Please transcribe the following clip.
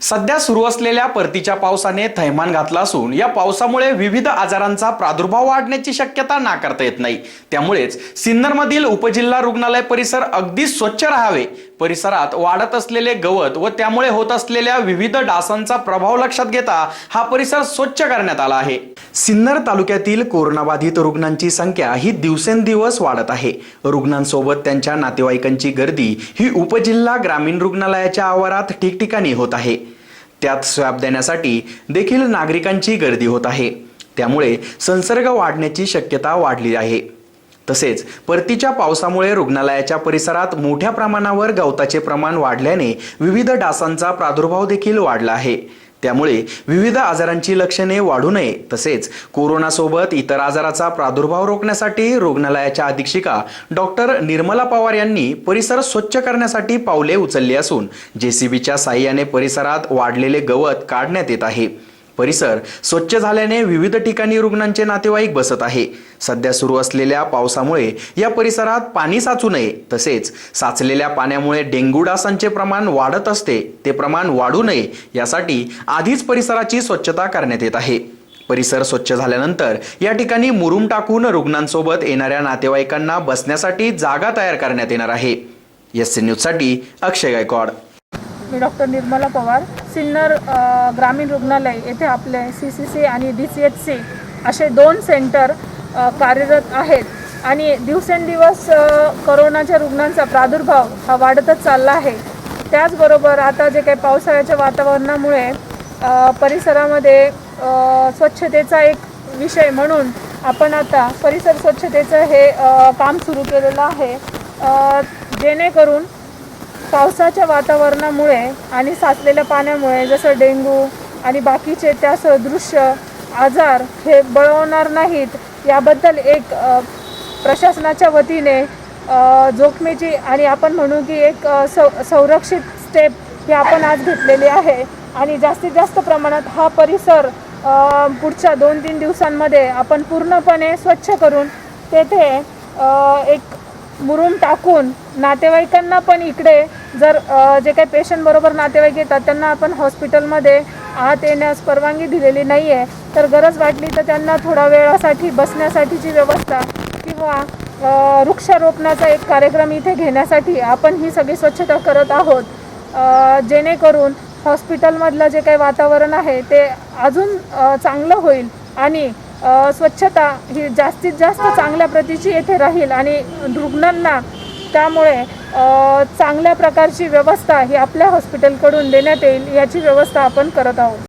सध्या सुरू असलेल्या परतीच्या पावसाने थैमान घातला असून या पावसामुळे विविध आजारांचा प्रादुर्भाव वाढण्याची शक्यता नाकारता येत नाही. त्यामुळेच सिन्नरमधील उपजिल्हा रुग्णालय परिसर अगदी स्वच्छ राहावे. परिसरात वाढत असलेले गवत व त्यामुळे होत असलेल्या विविध डासांचा प्रभाव लक्षात घेता हा परिसर स्वच्छ करण्यात आला आहे. सिन्नर तालुक्यातील कोरोनाबाधित रुग्णांची संख्या ही दिवसेंदिवस वाढत आहे. रुग्णांसोबत त्यांच्या नातेवाईकांची गर्दी ही उपजिल्हा ग्रामीण रुग्णालयाच्या आवारात ठिकठिकाणी होत आहे. त्यात स्वॅब देण्यासाठी देखील नागरिकांची गर्दी होत आहे. त्यामुळे संसर्ग वाढण्याची शक्यता वाढली आहे. तसेच परतीच्या पावसामुळे रुग्णालयाच्या परिसरात मोठ्या प्रमाणावर गवताचे प्रमाण वाढल्याने विविध डासांचा प्रादुर्भाव देखील वाढला आहे. त्यामुळे विविध आजारांची लक्षणे वाढू नये. तसेच कोरोनासोबत इतर आजाराचा प्रादुर्भाव रोखण्यासाठी रुग्णालयाच्या अधीक्षिका डॉक्टर निर्मला पवार यांनी परिसर स्वच्छ करण्यासाठी पावले उचलली असून जेसीबीच्या साह्याने परिसरात वाढलेले गवत काढण्यात येत आहे. परिसर स्वच्छ झाल्याने विविध ठिकाणी रुग्णांचे नातेवाईक बसत आहे. सध्या सुरू असलेल्या पावसामुळे या परिसरात पाणी साचू नये. तसेच साचलेल्या पाण्यामुळे डेंग्यू डासांचे प्रमाण वाढत असते. ते प्रमाण वाढू नये यासाठी आधीच परिसराची स्वच्छता करण्यात येत आहे. परिसर स्वच्छ झाल्यानंतर या ठिकाणी मुरुम टाकून रुग्णांसोबत येणाऱ्या नातेवाईकांना बसण्यासाठी जागा तयार करण्यात येणार आहे. एस सी न्यूजसाठी अक्षय गायकवाड. मी डॉक्टर निर्मला पवार. सिन्नर ग्रामीण रुग्णालय येथे आपले सी सी सी आणि डी सी एच सी असे दोन सेंटर कार्यरत आहेत. आणि दिवसेंदिवस करोनाच्या रुग्णांचा प्रादुर्भाव हा वाढतच चालला आहे. त्याचबरोबर आता जे काही पावसाळ्याच्या वातावरणामुळे परिसरामध्ये स्वच्छतेचा एक विषय म्हणून आपण आता परिसर स्वच्छतेचं हे काम सुरू केलेलं आहे. जेणेकरून पावसाच्या वातावरणामुळे आणि साचलेल्या पाण्यामुळे जसं डेंग्यू आणि बाकीचे त्या सदृश्य आजार हे बळवणार नाहीत याबद्दल एक प्रशासनाच्या वतीने जोखमीची आणि आपण म्हणू की एक सौ संरक्षित स्टेप ही आपण आज घेतलेली आहे. आणि जास्तीत जास्त प्रमाणात हा परिसर पुढच्या दोन तीन दिवसांमध्ये आपण पूर्णपणे स्वच्छ करून तेथे एक मुरून टाकून नातेवाईकांना पण इकडे जर जे काही पेशंट बरोबर नातेवाईक येतात त्यांना आपण हॉस्पिटलमध्ये आत येण्यास परवानगी दिलेली नाही आहे तर गरज वाटली तर त्यांना थोडा वेळासाठी बसण्यासाठीची व्यवस्था किंवा वृक्षारोपणाचा एक कार्यक्रम इथे घेण्यासाठी आपण ही सगळी स्वच्छता करत आहोत. जेणेकरून हॉस्पिटलमधलं जे काही वातावरण आहे ते अजून चांगलं होईल आणि स्वच्छता ही जास्तीत जास्त चांगल्या प्रतीची येथे राहील आणि रुग्णांना त्यामुळे चांगल्या प्रकारची व्यवस्था ही आपल्या हॉस्पिटलकडून देण्यात येईल याची व्यवस्था आपण करत आहोत.